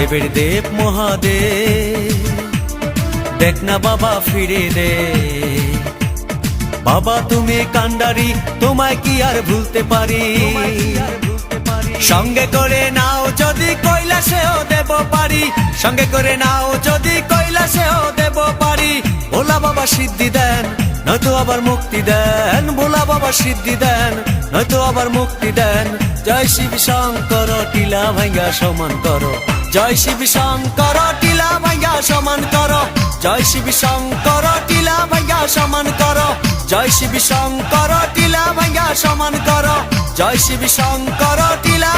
দেবের দেব মহাদেব। দেখ না বাবা, ফিরে দে। বাবা, তুমি কান্ডারি, তোমায় কি আর ভুলতে পারি? সঙ্গে করে নাও যদি কৈলাসেও দেব পারি। সঙ্গে করে নাও যদি কৈলাসেও দেব পারি। ভোলা বাবা সিদ্ধি দেন, নয়তো আবার মুক্তি দেন। ভোলা বাবা সিদ্ধি দেন, নয়তো আবার মুক্তি দেন। জয় শিব শঙ্কর, টিলা ভাঙ্গা সমান করো। জয় শিব শঙ্কর, টিলা ভাইয়া সমান করো। জয় শিব শঙ্কর, টিলা ভাইয়া সমান করো। জয় শিব শঙ্কর, টিলা ভাইয়া সমান করো। জয় শিব শঙ্কর, টিলা